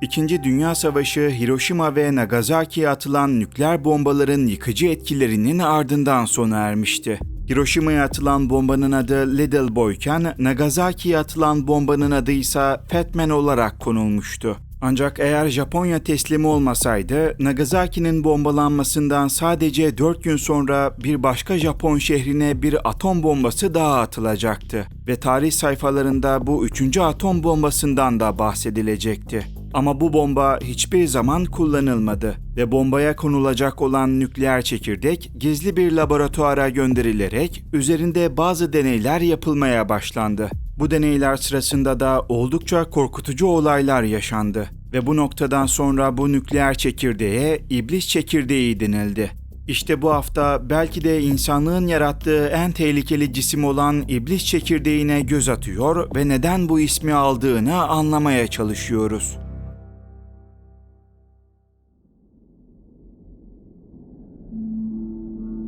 İkinci Dünya Savaşı Hiroşima ve Nagasaki'ye atılan nükleer bombaların yıkıcı etkilerinin ardından sona ermişti. Hiroşima'ya atılan bombanın adı Little Boy'ken Nagasaki'ye atılan bombanın adı ise Fat Man olarak konulmuştu. Ancak eğer Japonya teslimi olmasaydı, Nagasaki'nin bombalanmasından sadece 4 gün sonra bir başka Japon şehrine bir atom bombası daha atılacaktı ve tarih sayfalarında bu üçüncü atom bombasından da bahsedilecekti. Ama bu bomba hiçbir zaman kullanılmadı ve bombaya konulacak olan nükleer çekirdek gizli bir laboratuvara gönderilerek üzerinde bazı deneyler yapılmaya başlandı. Bu deneyler sırasında da oldukça korkutucu olaylar yaşandı ve bu noktadan sonra bu nükleer çekirdeğe iblis çekirdeği denildi. İşte bu hafta belki de insanlığın yarattığı en tehlikeli cisim olan iblis çekirdeğine göz atıyor ve neden bu ismi aldığını anlamaya çalışıyoruz.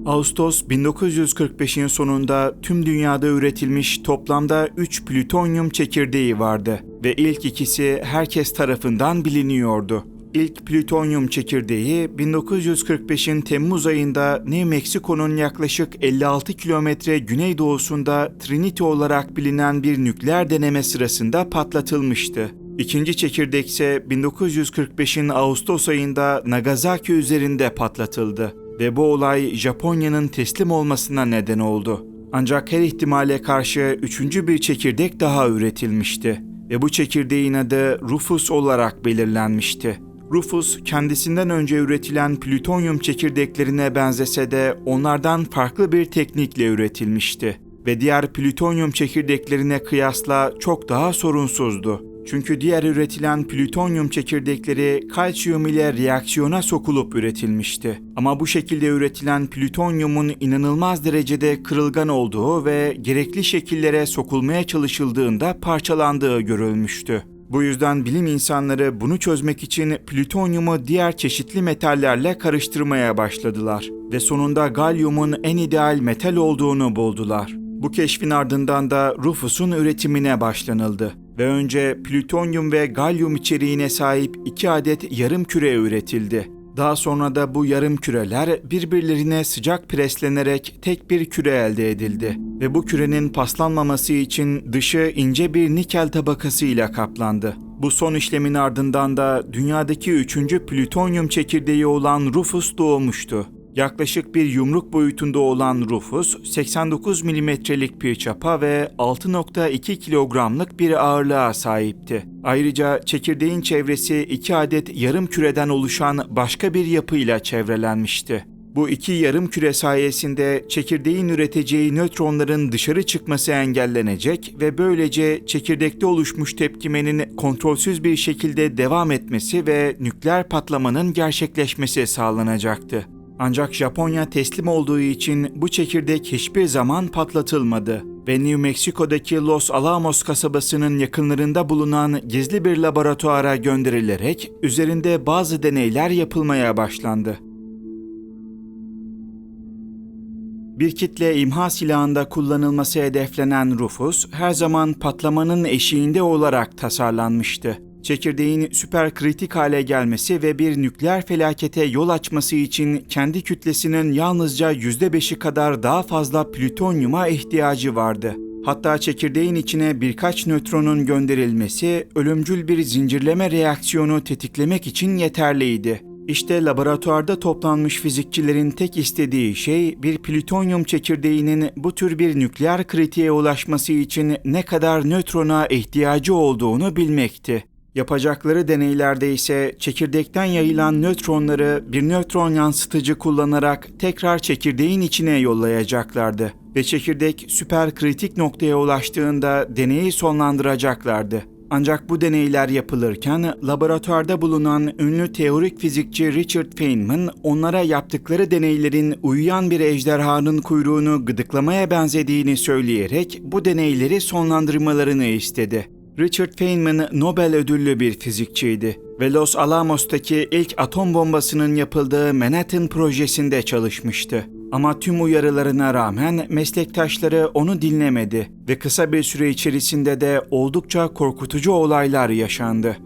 Ağustos 1945'in sonunda tüm dünyada üretilmiş toplamda 3 plütonyum çekirdeği vardı ve ilk ikisi herkes tarafından biliniyordu. İlk plütonyum çekirdeği 1945'in Temmuz ayında New Mexico'nun yaklaşık 56 kilometre güneydoğusunda Trinity olarak bilinen bir nükleer deneme sırasında patlatılmıştı. İkinci çekirdek ise 1945'in Ağustos ayında Nagasaki üzerinde patlatıldı ve bu olay Japonya'nın teslim olmasına neden oldu. Ancak her ihtimale karşı üçüncü bir çekirdek daha üretilmişti ve bu çekirdeğin adı Rufus olarak belirlenmişti. Rufus kendisinden önce üretilen plütonyum çekirdeklerine benzese de onlardan farklı bir teknikle üretilmişti ve diğer plütonyum çekirdeklerine kıyasla çok daha sorunsuzdu. Çünkü diğer üretilen plütonyum çekirdekleri kalsiyum ile reaksiyona sokulup üretilmişti. Ama bu şekilde üretilen plütonyumun inanılmaz derecede kırılgan olduğu ve gerekli şekillere sokulmaya çalışıldığında parçalandığı görülmüştü. Bu yüzden bilim insanları bunu çözmek için plütonyumu diğer çeşitli metallerle karıştırmaya başladılar ve sonunda galyumun en ideal metal olduğunu buldular. Bu keşfin ardından da Rufus'un üretimine başlanıldı ve önce plütonyum ve galyum içeriğine sahip iki adet yarım küre üretildi. Daha sonra da bu yarım küreler birbirlerine sıcak preslenerek tek bir küre elde edildi ve bu kürenin paslanmaması için dışı ince bir nikel tabakası ile kaplandı. Bu son işlemin ardından da dünyadaki üçüncü plütonyum çekirdeği olan Rufus doğmuştu. Yaklaşık bir yumruk boyutunda olan Rufus, 89 milimetrelik bir çapa ve 6.2 kilogramlık bir ağırlığa sahipti. Ayrıca çekirdeğin çevresi iki adet yarım küreden oluşan başka bir yapıyla çevrelenmişti. Bu iki yarım küre sayesinde çekirdeğin üreteceği nötronların dışarı çıkması engellenecek ve böylece çekirdekte oluşmuş tepkimenin kontrolsüz bir şekilde devam etmesi ve nükleer patlamanın gerçekleşmesi sağlanacaktı. Ancak Japonya teslim olduğu için bu çekirdek hiçbir zaman patlatılmadı ve New Mexico'daki Los Alamos kasabasının yakınlarında bulunan gizli bir laboratuvara gönderilerek üzerinde bazı deneyler yapılmaya başlandı. Bir kitle imha silahında kullanılması hedeflenen Rufus her zaman patlamanın eşiğinde olarak tasarlanmıştı çekirdeğin süperkritik hale gelmesi ve bir nükleer felakete yol açması için kendi kütlesinin yalnızca %5'i kadar daha fazla plütonyuma ihtiyacı vardı. Hatta çekirdeğin içine birkaç nötronun gönderilmesi ölümcül bir zincirleme reaksiyonu tetiklemek için yeterliydi. İşte laboratuvarda toplanmış fizikçilerin tek istediği şey bir plütonyum çekirdeğinin bu tür bir nükleer kritiğe ulaşması için ne kadar nötrona ihtiyacı olduğunu bilmekti. Yapacakları deneylerde ise çekirdekten yayılan nötronları bir nötron yansıtıcı kullanarak tekrar çekirdeğin içine yollayacaklardı ve çekirdek süper kritik noktaya ulaştığında deneyi sonlandıracaklardı. Ancak bu deneyler yapılırken laboratuvarda bulunan ünlü teorik fizikçi Richard Feynman onlara yaptıkları deneylerin uyuyan bir ejderhanın kuyruğunu gıdıklamaya benzediğini söyleyerek bu deneyleri sonlandırmalarını istedi. Richard Feynman Nobel ödüllü bir fizikçiydi ve Los Alamos'taki ilk atom bombasının yapıldığı Manhattan projesinde çalışmıştı. Ama tüm uyarılarına rağmen meslektaşları onu dinlemedi ve kısa bir süre içerisinde de oldukça korkutucu olaylar yaşandı.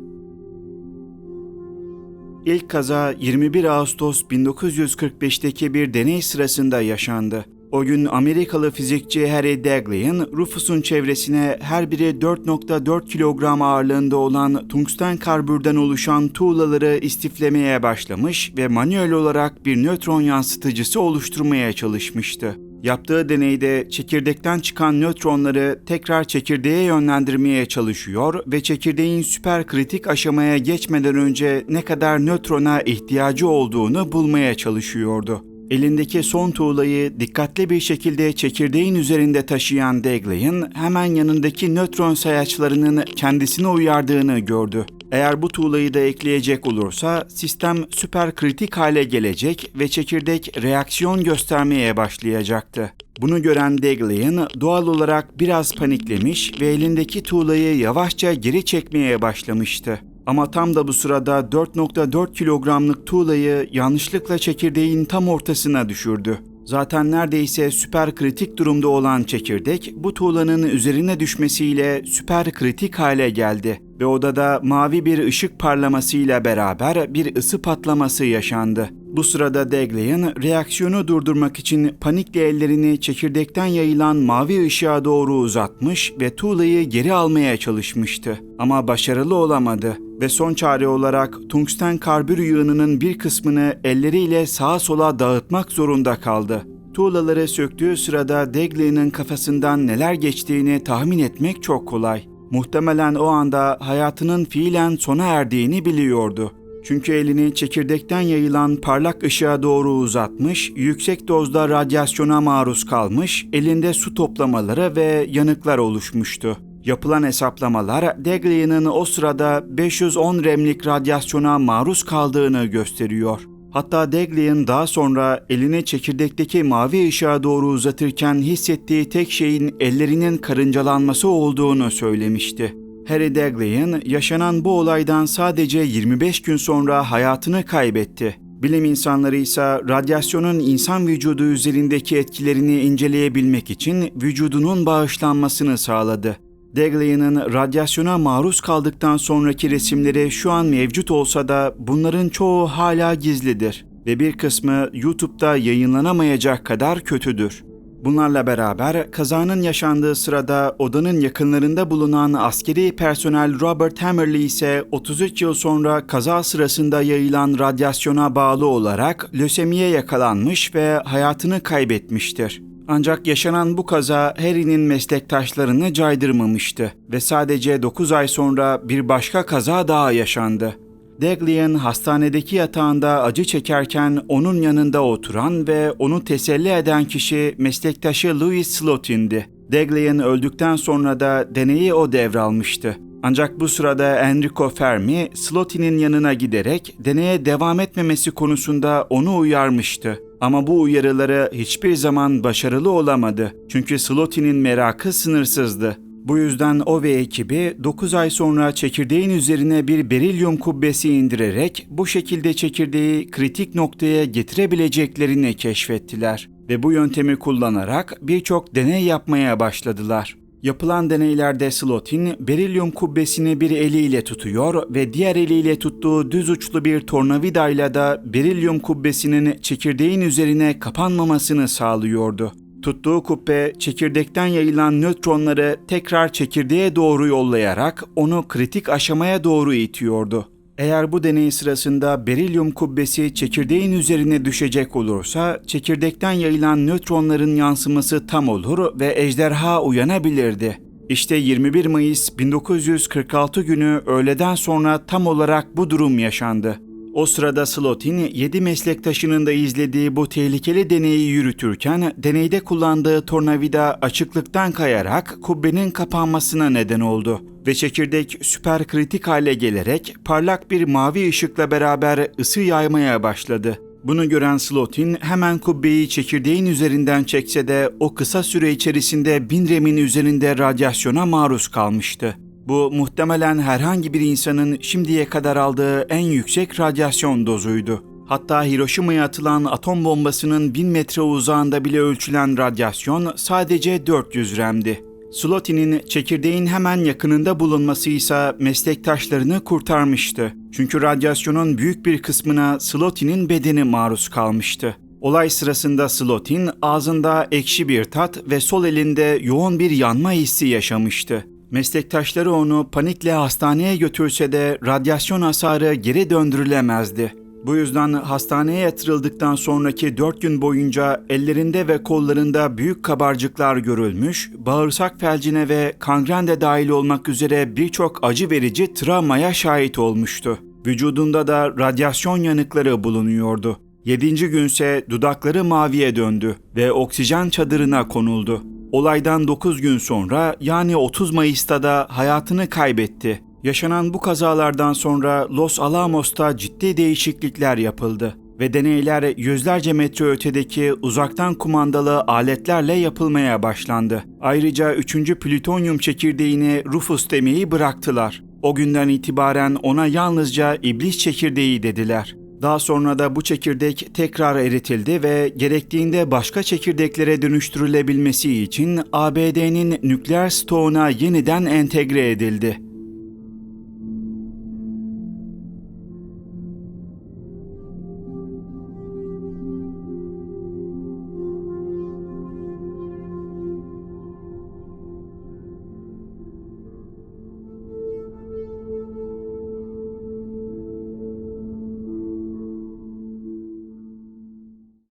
İlk kaza 21 Ağustos 1945'teki bir deney sırasında yaşandı. O gün Amerikalı fizikçi Harry Daghlian, Rufus'un çevresine her biri 4.4 kilogram ağırlığında olan tungsten karbürden oluşan tuğlaları istiflemeye başlamış ve manuel olarak bir nötron yansıtıcısı oluşturmaya çalışmıştı. Yaptığı deneyde çekirdekten çıkan nötronları tekrar çekirdeğe yönlendirmeye çalışıyor ve çekirdeğin süperkritik aşamaya geçmeden önce ne kadar nötrona ihtiyacı olduğunu bulmaya çalışıyordu. Elindeki son tuğlayı dikkatli bir şekilde çekirdeğin üzerinde taşıyan Daghlian hemen yanındaki nötron sayaçlarının kendisini uyardığını gördü. Eğer bu tuğlayı da ekleyecek olursa sistem süperkritik hale gelecek ve çekirdek reaksiyon göstermeye başlayacaktı. Bunu gören Daghlian doğal olarak biraz paniklemiş ve elindeki tuğlayı yavaşça geri çekmeye başlamıştı. Ama tam da bu sırada 4.4 kilogramlık tuğlayı yanlışlıkla çekirdeğin tam ortasına düşürdü. Zaten neredeyse süper kritik durumda olan çekirdek bu tuğlanın üzerine düşmesiyle süper kritik hale geldi ve odada mavi bir ışık parlamasıyla beraber bir ısı patlaması yaşandı. Bu sırada Daghlian reaksiyonu durdurmak için panikle ellerini çekirdekten yayılan mavi ışığa doğru uzatmış ve tuğlayı geri almaya çalışmıştı. Ama başarılı olamadı ve son çare olarak tungsten karbür yığınının bir kısmını elleriyle sağa sola dağıtmak zorunda kaldı. Tuğlaları söktüğü sırada Daghlian'ın kafasından neler geçtiğini tahmin etmek çok kolay. Muhtemelen o anda hayatının fiilen sona erdiğini biliyordu. Çünkü elini çekirdekten yayılan parlak ışığa doğru uzatmış, yüksek dozda radyasyona maruz kalmış, elinde su toplamaları ve yanıklar oluşmuştu. Yapılan hesaplamalar Daghlian'ın o sırada 510 remlik radyasyona maruz kaldığını gösteriyor. Hatta Daghlian daha sonra elini çekirdekteki mavi ışığa doğru uzatırken hissettiği tek şeyin ellerinin karıncalanması olduğunu söylemişti. Harry Daghlian yaşanan bu olaydan sadece 25 gün sonra hayatını kaybetti. Bilim insanları ise radyasyonun insan vücudu üzerindeki etkilerini inceleyebilmek için vücudunun bağışlanmasını sağladı. Daghlian'ın radyasyona maruz kaldıktan sonraki resimleri şu an mevcut olsa da bunların çoğu hala gizlidir ve bir kısmı YouTube'da yayınlanamayacak kadar kötüdür. Bunlarla beraber kazanın yaşandığı sırada odanın yakınlarında bulunan askeri personel Robert Hammerly ise 33 yıl sonra kaza sırasında yayılan radyasyona bağlı olarak lösemiye yakalanmış ve hayatını kaybetmiştir. Ancak yaşanan bu kaza Harry'nin meslektaşlarını caydırmamıştı ve sadece 9 ay sonra bir başka kaza daha yaşandı. Daghlian hastanedeki yatağında acı çekerken onun yanında oturan ve onu teselli eden kişi meslektaşı Louis Slotin'di. Daghlian öldükten sonra da deneyi o devralmıştı. Ancak bu sırada Enrico Fermi, Slotin'in yanına giderek deneye devam etmemesi konusunda onu uyarmıştı. Ama bu uyarıları hiçbir zaman başarılı olamadı. Çünkü Slotin'in merakı sınırsızdı. Bu yüzden o ve ekibi 9 ay sonra çekirdeğin üzerine bir berilyum kubbesi indirerek bu şekilde çekirdeği kritik noktaya getirebileceklerini keşfettiler ve bu yöntemi kullanarak birçok deney yapmaya başladılar. Yapılan deneylerde Slotin berilyum kubbesini bir eliyle tutuyor ve diğer eliyle tuttuğu düz uçlu bir tornavidayla da berilyum kubbesinin çekirdeğin üzerine kapanmamasını sağlıyordu. Tuttuğu kubbe çekirdekten yayılan nötronları tekrar çekirdeğe doğru yollayarak onu kritik aşamaya doğru itiyordu. Eğer bu deney sırasında berilyum kubbesi çekirdeğin üzerine düşecek olursa çekirdekten yayılan nötronların yansıması tam olur ve ejderha uyanabilirdi. İşte 21 Mayıs 1946 günü öğleden sonra tam olarak bu durum yaşandı. O sırada Slotin, 7 meslektaşının da izlediği bu tehlikeli deneyi yürütürken deneyde kullandığı tornavida açıklıktan kayarak kubbenin kapanmasına neden oldu ve çekirdek süperkritik hale gelerek parlak bir mavi ışıkla beraber ısı yaymaya başladı. Bunu gören Slotin hemen kubbeyi çekirdeğin üzerinden çekse de o kısa süre içerisinde bin remin üzerinde radyasyona maruz kalmıştı. Bu muhtemelen herhangi bir insanın şimdiye kadar aldığı en yüksek radyasyon dozuydu. Hatta Hiroşima'ya atılan atom bombasının 1000 metre uzağında bile ölçülen radyasyon sadece 400 remdi. Slotin'in çekirdeğin hemen yakınında bulunması ise meslektaşlarını kurtarmıştı. Çünkü radyasyonun büyük bir kısmına Slotin'in bedeni maruz kalmıştı. Olay sırasında Slotin ağzında ekşi bir tat ve sol elinde yoğun bir yanma hissi yaşamıştı. Meslektaşları onu panikle hastaneye götürse de radyasyon hasarı geri döndürülemezdi. Bu yüzden hastaneye yatırıldıktan sonraki 4 gün boyunca ellerinde ve kollarında büyük kabarcıklar görülmüş, bağırsak felcine ve kangren de dahil olmak üzere birçok acı verici travmaya şahit olmuştu. Vücudunda da radyasyon yanıkları bulunuyordu. Yedinci günse dudakları maviye döndü ve oksijen çadırına konuldu. Olaydan 9 gün sonra yani 30 Mayıs'ta da hayatını kaybetti. Yaşanan bu kazalardan sonra Los Alamos'ta ciddi değişiklikler yapıldı ve deneyler yüzlerce metre ötedeki uzaktan kumandalı aletlerle yapılmaya başlandı. Ayrıca 3. plütonyum çekirdeğini Rufus demeyi bıraktılar. O günden itibaren ona yalnızca iblis çekirdeği dediler. Daha sonra da bu çekirdek tekrar eritildi ve gerektiğinde başka çekirdeklere dönüştürülebilmesi için ABD'nin nükleer stoğuna yeniden entegre edildi.